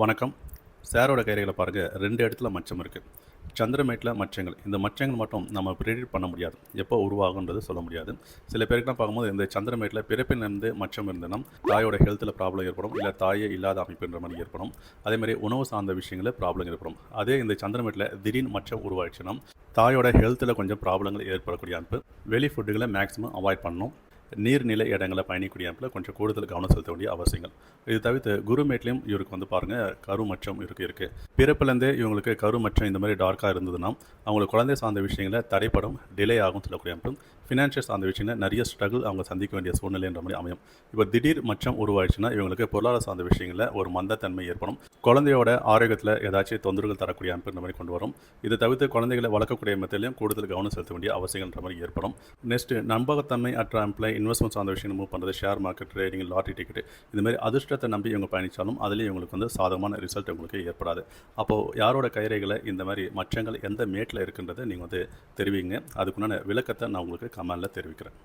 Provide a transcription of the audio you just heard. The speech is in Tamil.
வணக்கம். சாரோட கைரேகளை பாருங்கள் ரெண்டு இடத்துல மச்சம் இருக்குது சந்திரமேட்டில் மச்சங்கள். இந்த மச்சங்கள் மட்டும் நம்ம ப்ரிடிக்ட் பண்ண முடியாது. எப்போ உருவாகுன்றது சொல்ல முடியாது. சில பேருக்குலாம் பார்க்கும்போது இந்த சந்திரமேட்டில் பிறப்பிலிருந்து மச்சம் இருந்ததுன்னா தாயோட ஹெல்த்தில் ப்ராப்ளம் ஏற்படும். இல்லை தாயே இல்லாத அமைப்புன்ற மாதிரி ஏற்படும். அதேமாதிரி உணவு சார்ந்த விஷயங்களில் ப்ராப்ளம் ஏற்படும். அதே இந்த சந்திரமேட்டில் திடீர்னு மச்சம் உருவாயிடுச்சுன்னா தாயோட ஹெல்த்தில் கொஞ்சம் ப்ராப்ளங்கள் ஏற்படக்கூடிய அமைப்பு. வெளி ஃபுட்டுகளை மேக்ஸிமம் அவாய்ட் பண்ணணும். நீர்நிலை இடங்களை பயணிக்கூடிய அமைப்பில் கொஞ்சம் கூடுதல் கவனம் செலுத்த வேண்டிய அவசியங்கள். இது தவிர்த்து குருமேட்லேயும் இவருக்கு வந்து பாருங்கள் கருமச்சம் இருக்கு இருக்குது பிறப்புலேருந்தே இவங்களுக்கு கருமச்சம் இந்த மாதிரி டார்க்காக இருந்ததுன்னா அவங்களுக்கு குழந்தை சார்ந்த விஷயங்களில் தடைப்படும் டிலே ஆகும் சொல்லக்கூடிய அமைப்பும் ஃபினான்ஷியல் சார்ந்த விஷயங்கள் நிறைய ஸ்ட்ரகிள் அவங்க சந்திக்க வேண்டிய சூழ்நிலைன்ற மாதிரி அமையும். இப்போ திடீர் மச்சம் உருவாயிடுச்சுன்னா இவங்களுக்கு பொருளாதார சார்ந்த விஷயங்களில் ஒரு மந்தத்தன்மை ஏற்படும். குழந்தையோட ஆரோக்கியத்தில் ஏதாச்சும் தொந்தரவுகள் தரக்கூடிய அமைப்புன்ற மாதிரி கொண்டு வரும். இதை தவிர்த்து குழந்தைகளை வளர்க்கக்கூடிய மெத்தலையும் கூடுதல் கவனம் செலுத்த வேண்டிய அவசியங்கள்ன்ற மாதிரி ஏற்படும். நெக்ஸ்ட்டு நம்பகத்தன்மை அற்ற அமைப்பில் இன்வெஸ்ட்மெண்ட் சார்ந்த விஷயம் மூவ் பண்ணுறது share market trading lottery ticket இந்த மாதிரி அதிர்ஷ்டத்தை நம்பி இவங்க பயணித்தாலும் அதுலேயும் இவங்களுக்கு வந்து சாதகமான ரிசல்ட் உங்களுக்கு ஏற்படாது. அப்போது யாரோட கயிறைகளை இந்த மாதிரி மச்சங்கள் எந்த மேட்டில் இருக்குன்றதை நீங்கள் வந்து தெரிவிங்க. அதுக்குண்டான விளக்கத்தை நான் உங்களுக்கு கமெண்டில் தெரிவிக்கிறேன்.